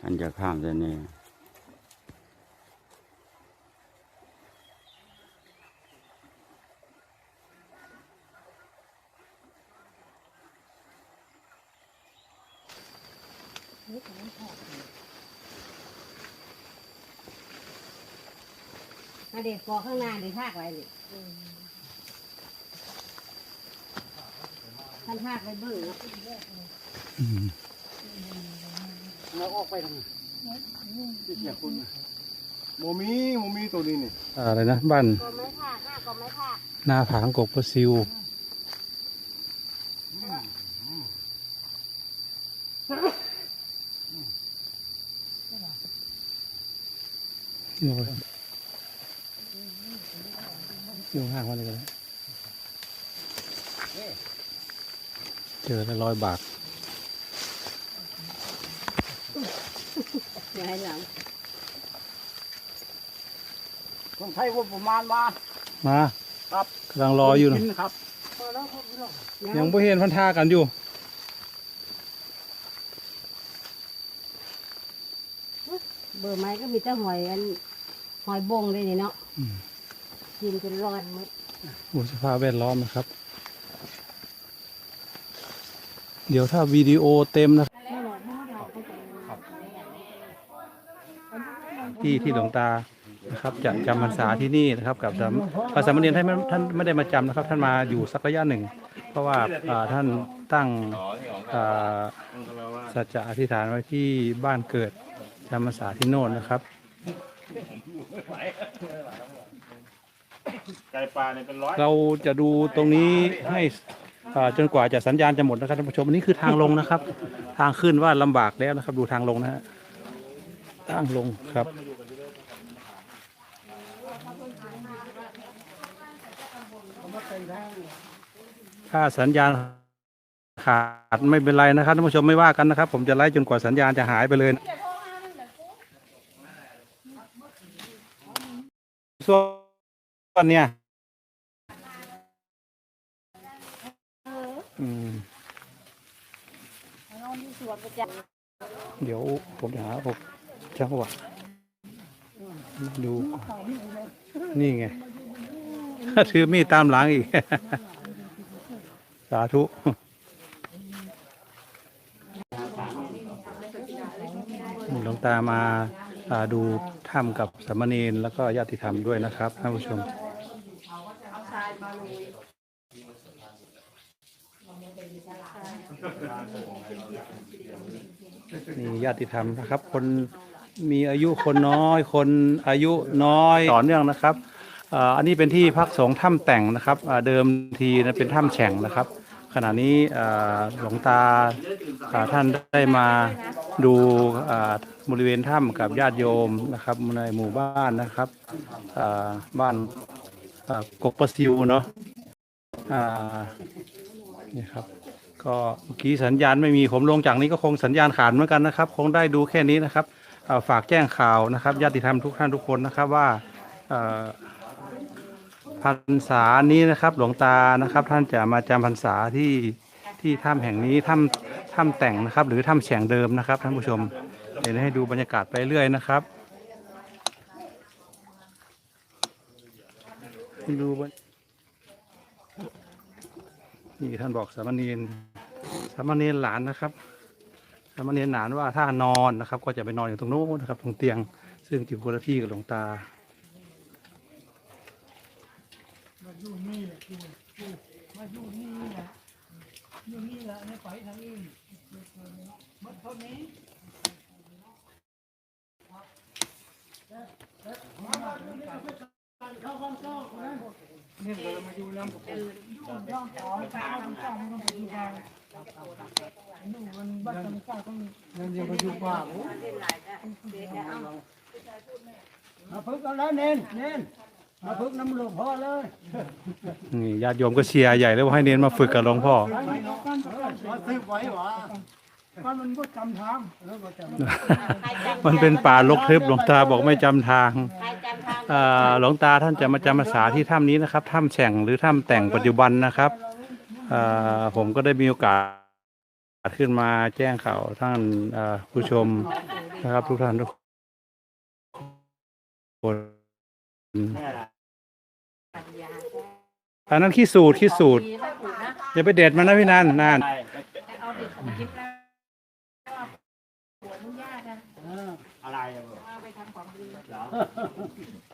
ท่านจะข้ามแต่นี่อันเด็กปอข้างหน้าเด็กภาคไว้เลยท่านภาคไปเบิ่งเนาะ เราออกไปทำไมที่เสียคุณน่ะโมมีโมมีตัวนี้นี่อะไรนะบ้านก็ไม่ภาคหน้าก็ไม่ภาคนาผางกกปลาซิวนี่เอาไปอยู่ห่างมันเลยเจอแล้วร้อยบาท อย่าให้หลังต้องใช้ว่าประมาณมามาครับกำลังรออยู่นะกินครับยังไม่เห็นพันธากันอยู่เบอร์ไม้ก็มีแต่หอยอันหอยบงเลยนี่เนาะอืมกินจนร้อนหมดดูสภาพแวดล้อมนะครับ เดี๋ยวถ้าวิดีโอเต็มนะ ที่ที่หลวงตานะครับจะจำพรรษาที่นี่นะครับ กับสามพระสามเณรท่านไม่ท่านไม่ได้มาจำนะครับ ท่านมาอยู่สักระยะหนึ่ง เพราะว่าอ่าท่านตั้งอ่าสัจจะอธิษฐานไว้ที่บ้านเกิดจำพรรษาที่โน่นนะครับไก่ปลาเนี่ยเป็นร้อยเราจะดูตรงนี้ให้อ่าจนกว่าจะสัญญาณจะหมดนะครับท่านผู้ชมอันนี้คือทางลงนะครับ ทางขึ้นว่าลำบากแล้วนะครับ ดูทางลงนะฮะ ทางลงครับ ถ้าสัญญาณขาดไม่เป็นไรนะครับท่านผู้ชมไม่ว่ากันนะครับ ผมจะไล่จนกว่าสัญญาณจะหายไปเลยส่วนเนี่ยอืมเดี๋ยวผมจะหาผม จังหวะดูก่อนนี่ไงถือมีดตามหลังอีก สาธุหลวงตามาอ่าดูถ้ำกับสามเณรแล้วก็ญาติธรรมด้วยนะครับท่านผู้ชม นี่ญาติธรรมนะครับ คนมีอายุคนน้อย คนอายุน้อยต่อเนื่องนะครับอ่าอันนี้เป็นที่พักสงฆ์ถ้ำแต่งนะครับอ่าเดิมทีนะเป็นถ้ำแฉ่งนะครับ ขณะนี้อ่าหลวงตาอ่าท่านได้มาดูอ่าบริเวณถ้ำกับญาติโยมนะครับในหมู่บ้านนะครับอ่าบ้านอ่ากกประซิวเนาะอ่านี่ครับ ก็เมื่อกี้สัญญาณไม่มีผมลงจากนี้ก็คงสัญญาณขาดเหมือนกันนะครับ คงได้ดูแค่นี้นะครับฝากแจ้งข่าวนะครับญาติธรรมทุกท่านทุกคนนะครับว่าพรรษานี้นะครับ หลวงตานะครับ ท่านจะมาจำพรรษาที่ที่ถ้ำแห่งนี้ถ้ำถ้ำแต่งนะครับ หรือถ้ำแฉงเดิมนะครับท่านผู้ชมเดี๋ยวให้ดูบรรยากาศไปเรื่อยนะครับดูบรรนี่ท่านบอกสามเณรามเณรหลานนะครับสามเณรหลานว่าถ้านอนนะครับ ก็จะไปนอนอยู่ตรงโน้นนะครับตรงเตียง ซึ่งอยู่คนละที่กับหลวงตานั่นยังไปอยู่ป่าโอ้มาพึ่งเอาแล้วเน้นเน้นมาพึ่งน้ำหลวงพ่อเลยนี่ญาติโยมก็เชียร์ใหญ่เลยว่าให้เน้นมาฝึกกับหลวงพ่อมาซื้อไว้หวะก็มันก็จำทางมันเป็นป่ารกทึบหลวงตาบอกไม่จำทางใครจำทางหลวงตาท่านจะมาจำพรรษาที่ถ้ำนี้นะครับถ้ำแฉ่งหรือถ้ำแต่งปัจจุบันนะครับ ผมก็ได้มีโอกาสขึ้นมาแจ้งข่าวท่านผู้ชมนะครับ ทุกท่านทุกคนอันนั้นขี้สูตรขี้สูตรอย่าไปเด็ดมันนะพี่นันนานอะไรอะ